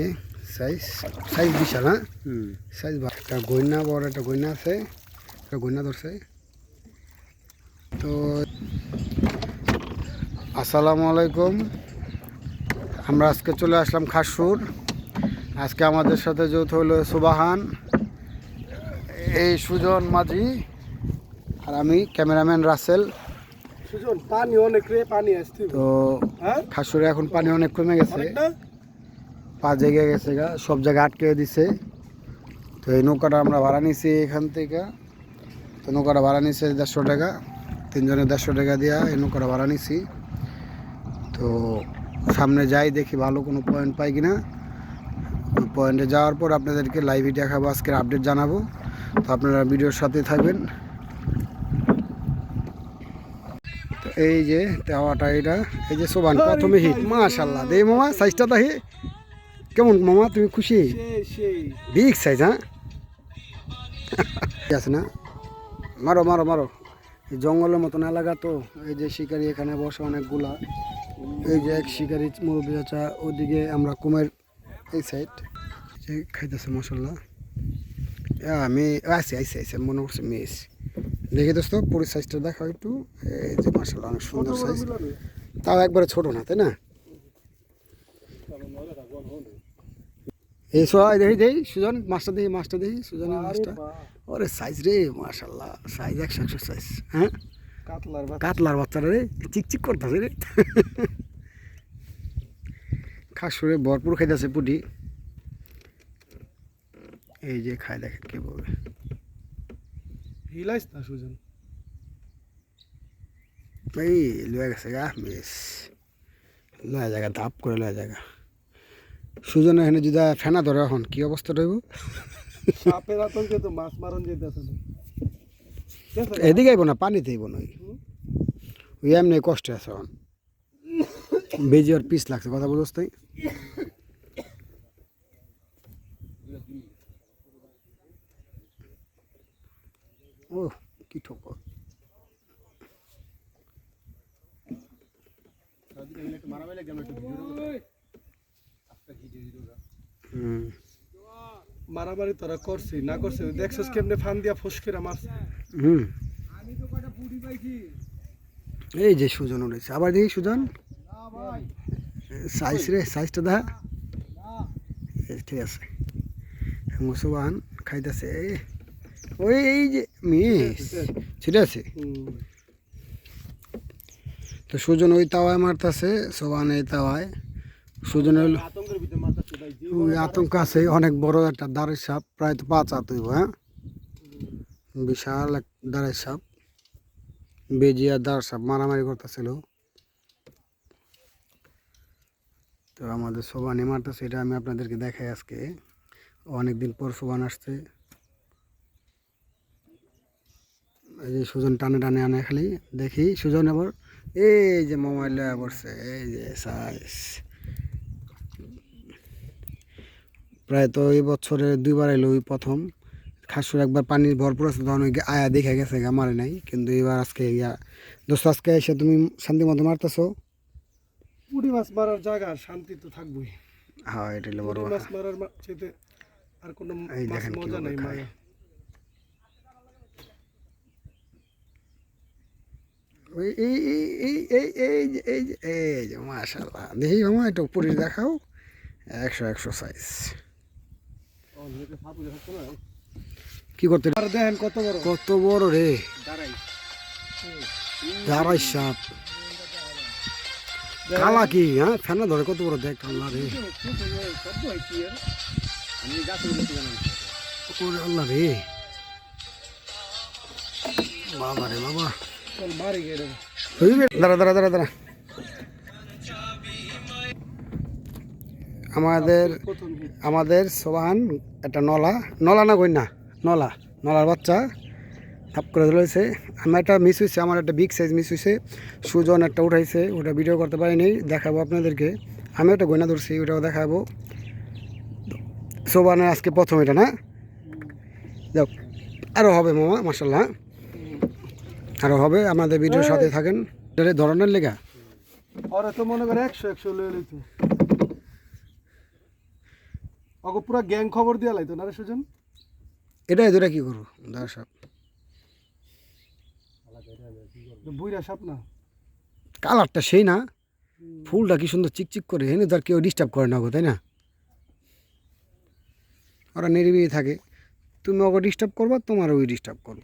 যে size size বিশাল হ্যাঁ? Size একটা গইনা বড় একটা গইনা আছে। একটা গইনা ধরছে। তো আসসালামু আলাইকুম। আমরা আজকে চলে আসলাম খাসুর। আজকে আমাদের সাথে যৌথ হলো সুবাহান। এই সুজন মাঝি আর আমি ক্যামেরাম্যান রাসেল। পানি অনেক পানি আসতে তো হ্যাঁ? খাসুরে এখন পানি অনেক কমে গেছে। পা জেগে গেছে গা, সব জায়গায় আটকে দিছে। তো এই নৌকাটা আমরা ভাড়া নিছি এখান থেকে। তো নৌকাটা ভাড়া নিছে দেড়শো টাকা। তিনজনের দেড়শো টাকা দিয়া এই নৌকাটা ভাড়া নিছি। তো সামনে যাই, দেখি ভালো কোনো পয়েন্ট পাই কিনা। পয়েন্টে যাওয়ার পর আপনাদেরকে লাইভে দেখাবো, আজকের আপডেট জানাব। তো আপনারা ভিডিওর সাথে থাকবেন। তো এই যে দেওয়াটা এটা, এই যে সোবান, প্রথমে হিট মাশাল্লাহ দে মামা সাইজটা দেখি। কেমন মামা তুমি খুশি? বিগ সাইজ হ্যাঁ? আছে না? মারো মারো মারো। জঙ্গলের মতন এলাকা তো। এই যে শিকারি এখানে বসে অনেকগুলা। এই যে এক শিকারি মুরব্বী চাচা ওদিকে আমরা কুমের এই সাইড যে খাইতেছে মশলা আমি আইসি আইসি আইসি মনে করছে মিস দেখি দোস্ত পুরো সাইজটা দেখাও একটু। এই যে মশলা অনেক সুন্দর সাইজ তাও একবারে ছোট না তাই না? এই সবাই দেখি দেখি সুজন মাছটা দেখি মাছটা দেখি সুজনের মাছটা ওরে সাইজ রে মাশাল্লাহ সাইজ একশো একশো সাইজ হ্যাঁ? কাতলার বাচ্চা। কাতলার বাচ্চারা রে চিকচিক করতেছে রে। খাসুরে ভরপুর খাইতেছে পুটি। এই যে খাই দেখে কে বলবে হিলাইস না সুজন? এই লয়ে গেছে গা বেশ। লয়া জায়গা ধাপ করে লয়া জায়গা। সুজন এখানে যদি ফেনা ধরে এখন কি অবস্থা রইব? সাপের আতঙ্কে তো মাছ যেতেছে? এদিকে আইব না পানিতে আইব না ওই। এমনি কষ্টে আছে এখন। বেজি আর পিস লাগছে কথা বলছ তাই? ও কি ঠোকর। হুম মারামারি তোরা করছি না করছি দেখছস কেমনে ফান দিয়া ফস করে মারছে। হুম। এই যে সুজন উঠেছে। আবার দেখি সুজন। সাইজ রে সাইজটা দা ঠিক আছে। মুসুবান খাইতেছে। ওই এই যে মিস ঠিক আছে। তো সুজন ওই তাওয়ায় মারতেছে সোবান এই তাওয়ায়। সুজন হইল আতঙ্ক আছে অনেক বড় একটা দাঁড়ের সাপ, প্রায় তো পাঁচ হাত হ্যাঁ? বিশাল এক দাঁড়ের সাপ বেজি আর দাঁড় সাপ, মারামারি করতেছিল। তো আমাদের সোবানি মারতেছে, এটা আমি আপনাদেরকে দেখাই আজকে। অনেকদিন পর সোবান আসছে। এই যে সুজন টানে টানে আনে খালি, দেখি, সুজন এবার এই যে মোবাইল পড়ছে এই যে সাইজ প্রায় তো এই বছরে দুইবার এলো ওই প্রথম। খাসুর একবার পানির ভরপুর আছে তখন ওই আয়া দেখে গেছে গা মারে নাই। কিন্তু এবার আজকে ইয়া। দোস্ত আজকে এসে তুমি শান্তি মতো মারতেছো? পুরি মাছ মারার জায়গা শান্তি তো থাকবোই। হ্যাঁ এটা হলো বড় মাছ মারার চেতে আর কোনো এই দেখেন মজা নাই মায়া ওই এই এই এই এই এই যে এই যে এই যে মাশাল্লাহ দেখি মামা এটা উপরে দেখাও। একশো একশো সাইজ কি করতে দেখেন কত বড়। কত বড় রে? দাঁড়াই। সাপ। কালা কি হ্যাঁ? ফেনা ধরে কত বড়? দেখ আল্লাহ রে। আল্লাহ রে। বাবা রে বাবা। দাঁড়া দাঁড়া দাঁড়া দাঁড়া। আমাদের আমাদের সোবাহান একটা নলা নলা না কই না নলা নলার বাচ্চা থাপ করে ধরেছে। আমার একটা মিস হয়েছে আমার একটা বিগ সাইজ মিস হয়েছে সুজন একটা উঠাইছে ওটা ভিডিও করতে পারিনি দেখাবো আপনাদেরকে। আমি একটা গয়না ধরছি ওটাও দেখাবো। সোবানের আজকে প্রথম এটা না? যাক আরও হবে মামা মাসাল্লাহ আরও হবে আমাদের ভিডিওর সাথে থাকেন। ধরনের লেখা ওরা তো মনে করে একশো একশো লয়ে লইতো পুরা গ্যাং খবর দিয়া লাইতো না রে সুজন? এটা দুটা কি করব? দাঁড়া সাপ। বুইরা সাপ না। কালারটা সেই না। ফুলটা কি সুন্দর চিকচিক করে তো আর কেউ ডিস্টার্ব করে না গো তাই না? ওরা নিরিবিলি থাকে। তুমি ওকে ডিস্টার্ব করবা তোমার ওই ডিস্টার্ব করব।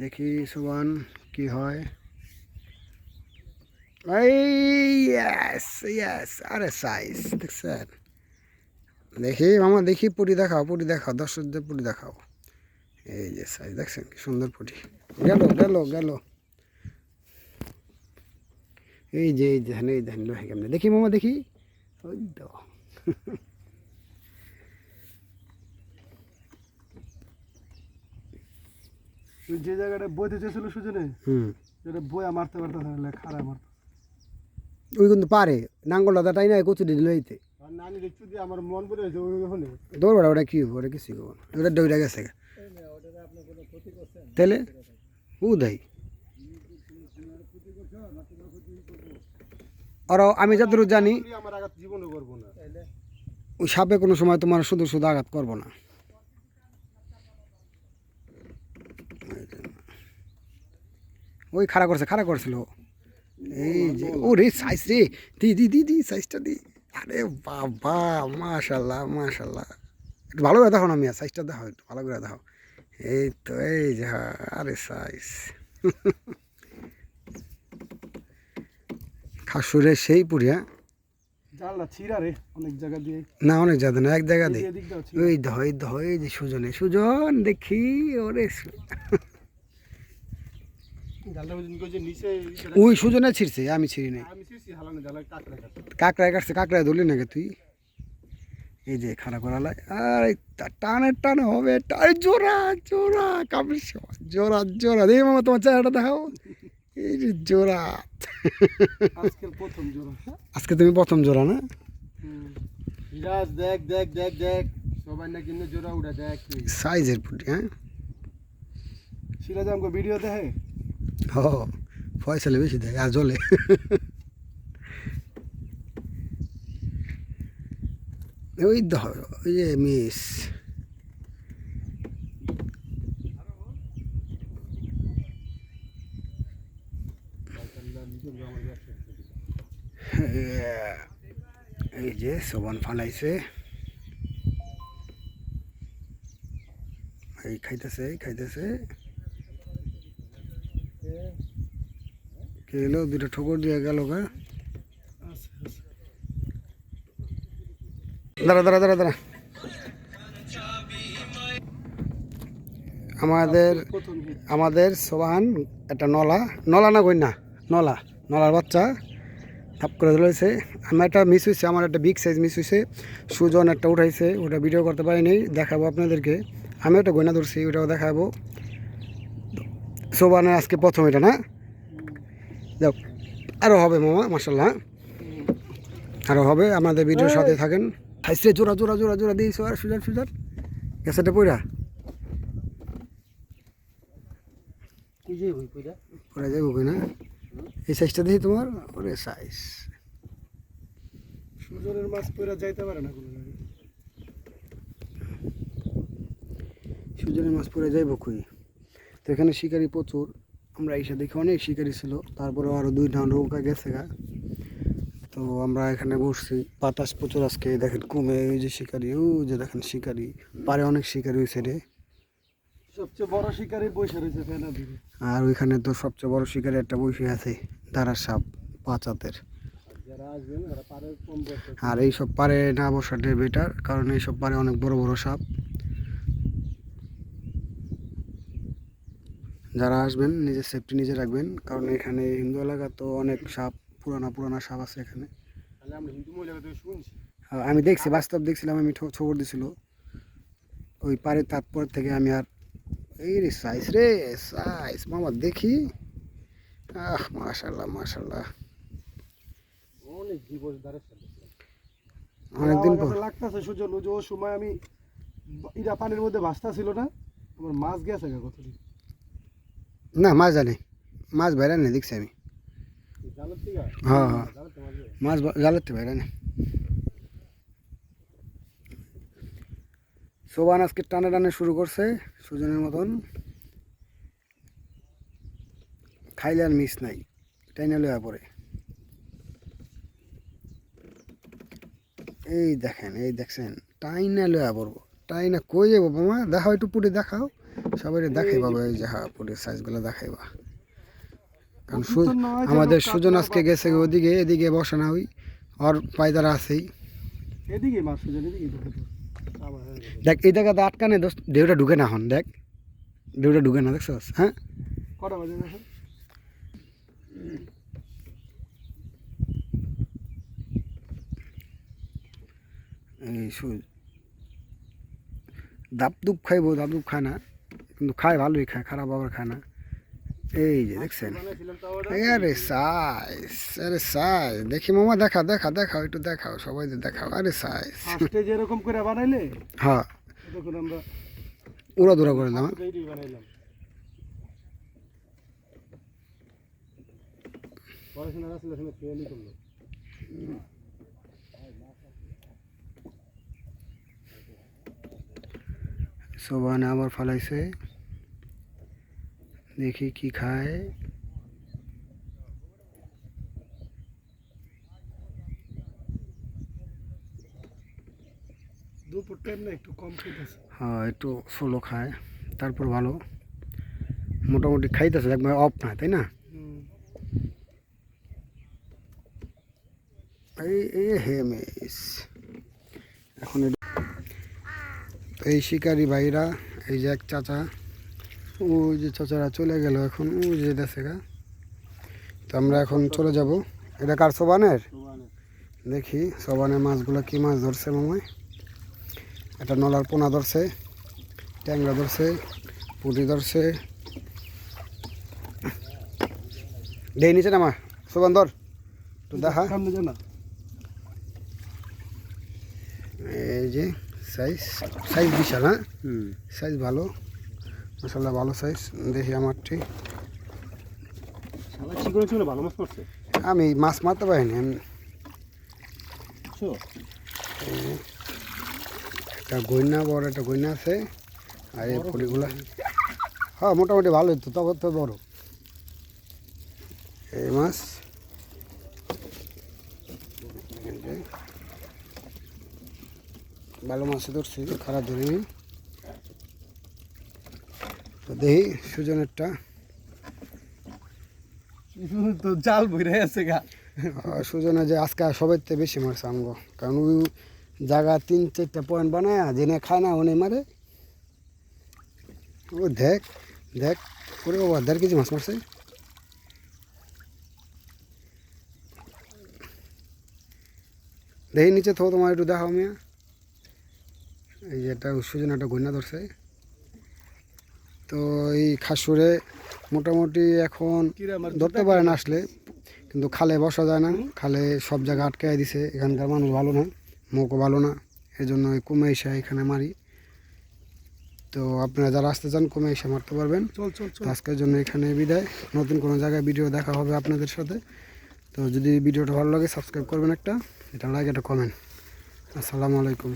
দেখি সুবান কি হয়? ইয়াস ইয়াস আরে সাইজ দেখছেন? দেখি মামা দেখি পুটি দেখাও পুটি দেখাও দর্শকদের পুটি দেখাও। এই যে সাইজ দেখছেন? কি সুন্দর পুটি গেল গেল গেল। এই যে এই দেখেন এই দেখেন লোহে কেমনে? দেখি মামা দেখি। ওই তো। যে জায়গাটা বইতে চেয়েছিল সুজনে? হুম। যেটা বইয়া মারতে খারাপ মারতো। ওই কিন্তু পারে নাঙ্গলটা তাই না কচুরি দিল এইতে। আর দিয়ে মন ওখানে দৌড় ওটা কি ওটা কিছু না ওটা দৌড়া গেছে তাহলে? ও দেয় আর আমি যতটুকু জানি না। ওই সাপে কোনো সময় তোমার শুধু শুধু আঘাত করব না। ওই খাড়া করছে খাড়া করছিল এই যে ও রে সাইজ রে। দি দি দি দি সাইজটা দি। আরে বাবা মাশাল্লাহ মাশাল্লাহ একটু ভালো করে দেখো না মিয়া সাইজটা দেখো একটু ভালো করে দেখো এই তো এই যে আরে সাইজ খাসুরে সেই পুরি হ্যাঁ? রে অনেক জায়গা না না এক জায়গা দাও ওই ধয় ধয় যে সুজনে। সুজন দেখি ওরে সু- জানলা বুঝিন কই যে নিচে ওই সুজনে ছিঁড়ছে আমি ছিঁড়ি নাই। কাকড়ায় কাটছে। কাকড়ায় ধরলি নাকি তুই? এই যে খারাপ করালাই আর টানে টানে হবে টানে জোড়া জোড়া কাপড় জোড়া জোড়া। দেখি মামা তোমার চেহারাটা দেখাও। এই যে জোড়া। আজকে তুমি প্রথম জোড়া না? বিরাজ দেখ দেখ দেখ দেখ। সবাই না কিনে জোড়া উড়া দেখ। সাইজের পুটি হ্যাঁ? সিরাজ আমাকে ভিডিও দেখে? হ ফয়সালে বেশি দেয়, আর জলে। ওই ধর ওই যে মিস। এই যে সবান ফালাইছে। এই খাইতেছে এই খাইতেছে কে এলো দুটো ঠোকর দিয়ে গেল গা। দাঁড়া দাঁড়া দাঁড়া দাঁড়া। আমাদের আমাদের সোবাহান, একটা নলা নলা না কই না নলা, নলার বাচ্চা থাপ করে ধরেছে। আমার একটা মিস হয়েছে আমার একটা বিগ সাইজ মিস হয়েছে সুজন একটা উঠাইছে, ওটা ভিডিও করতে পারিনি, দেখাবো আপনাদেরকে। আমি একটা গয়না ধরছি, ওটাও দেখাবো। সোবানের আজকে প্রথম এটা, না? যাক আরও হবে মামা মাসাল্লাহ আরও হবে আমাদের ভিডিওর সাথে থাকেন। খাইছে জোড়া জোড়া জোড়া জোড়া দিয়েছ আর সুজার সুজার। গেছে পইরা। কই না? এই সাইজটা দেখি তোমার? ওরে সাইজ সুজনের মাছ কইরা যাইতে পারে না কোনো সুজনের মাছ পরে যাইব কই? তো এখানে শিকারি প্রচুর। আমরা এসে দেখি অনেক শিকারি ছিল। তারপরে আরও দুইটা নৌকা গেছে গা। তো আমরা এখানে বসছি। বাতাস প্রচুর আজকে দেখেন কমে ওই যে শিকারি ও যে দেখেন শিকারি। পারে অনেক শিকারি হয়েছে রে। সবচেয়ে বড় শিকারি বসে রয়েছে আর ওইখানে তো সবচেয়ে বড় শিকারি একটা বসে আছে দাঁড়ার সাপ পাঁচ হাতের। যারা আসবেন তারা পারে কম বসে। আর এইসব পারে না বসাটাই বেটার কারণ এইসব পারে অনেক বড় বড় সাপ। যারা আসবেন নিজের সেফটি নিজে রাখবেন। কারণ এখানে হিন্দু এলাকা তো অনেক সাপ পুরানা পুরানা সাপ আছে এখানে। শুনছি। আমি দেখছি বাস্তব দেখছিলাম আমি খবর দিছিল। ওই পারে তারপর থেকে আমি আর এই রে সাইজ রে সাইজ মামা দেখি। আহ মাশাল্লাহ মাশাল্লাহ। অনেকদিন পর। লাগতাছে ওই সময় আমি ইরা পানির মধ্যে ভাসতা ছিল না। আমার মাছ গেছে কতটি না, মাছ জানে মাছ ভাইরা নেই, দেখছি আমি। হ্যাঁ হ্যাঁ। মাছ জালাতে বাইরে নেই সোবান আজকে টানে টানে শুরু করছে, সুজনের মতন। খাইলে আর মিস নাই টাইনে লোয়া পরে এই দেখেন, এই দেখছেন, টাইনে লোয়া পড়ব। টাইনা কই যাব বাবা দেখাও একটু পুরে দেখাও। সবাই দেখাই বাবা এই যে হ্যাঁ পুরের সাইজগুলো দেখাইবা। কারণ আমাদের সুজন আজকে গেছে ওদিকে এদিকে বসে না ওই। আর পায়দারা আছেই। এদিকে হ্যাঁ, দেখ এই জায়গাতে আটকানে দোস্ত। ঢেউটা ঢুকে না হন দেখ। ঢেউটা ঢুকে না দেখছস? হ্যাঁ? কটা বাজে এই সু দাপ খাইবো দাপ দুপ খায় না কিন্তু খায় ভালোই খায় খারাপ আবার খায় না। এই যে দেখছেন। আরে সাইজ আরে সাইজ দেখি মামা দেখা দেখা দেখাও একটু দেখাও সবাই তো দেখাও। আরে সাইজ যেরকম করে বানাইলে? হ্যাঁ। দেখুন আমরা উড়া দুরা করে দাম পড়াশোনা আসলে সোবানে আবার ফালাইছে। দেখি কি খায়। দুপুর টাইম না একটু কম খেতেছে হ্যাঁ একটু সোলো খায় তারপর ভালো। মোটামুটি খাইতেছে একবার অফ না তাই না? এই হে মিস। এখন এই শিকারি ভাইরা এই যে এক চাচা ও যে চাচারা চলে গেল এখন ও যে দেশে গা। তো আমরা এখন চলে যাব। এটা কার সোবানের? দেখি সোবানের মাছগুলো কি মাছ ধরছে মামায় একটা নলার পোনা ধরছে ট্যাংরা ধরছে পুঁটি ধরছে। দেই নিচে নামা সোবান ধর। তো দেখা। এই যে সাইজ সাইজ বিশাল হ্যাঁ? সাইজ ভালো। মশাল্লা ভালো সাইজ দেখি আমারটি। ভালো মাছ আমি মাছ মারতে পারিনি একটা গইনা বড় একটা গইনা আছে। আর এই পুরিগুলা হ্যাঁ মোটামুটি ভালোই তো তবে তো বড়। এই মাছ এই যে। ভালো মাছ ধরছি খারাপ ধরিনি তো দেখি সুজনেরটা। তো জাল বইরে আছে গা। সুজনে যে আজকে সবাই থেকে বেশি মারছে আমগো। কারণ ওই জায়গা তিন চারটা পয়েন্ট বানায় জেনে খায় না ওনে মারে। ও দেখ দেখ ওরে বাবা দেড় কেজি মাছ মারছে। দেখি নিচে থো তোমার একটু দেখাও মিয়া। এই যে একটা সুজন একটা গন্যা ধরছে। তো এই খাসুরে মোটামুটি এখন ধরতে পারে না আসলে কিন্তু খালে বসা যায় না। খালে সব জায়গা আটকায় দিছে এখানকার মানুষ ভালো না মুখও ভালো না। এই জন্য ওই কমে এসে এখানে মারি। তো আপনারা যারা আসতে চান কমে এসে মারতে পারবেন। চল চল আজকের জন্য এখানে বিদায়। নতুন কোনো জায়গায় ভিডিও দেখা হবে আপনাদের সাথে। তো যদি ভিডিওটা ভালো লাগে সাবস্ক্রাইব করবেন একটা এটা লাইক একটা কমেন্ট আসসালামু আলাইকুম।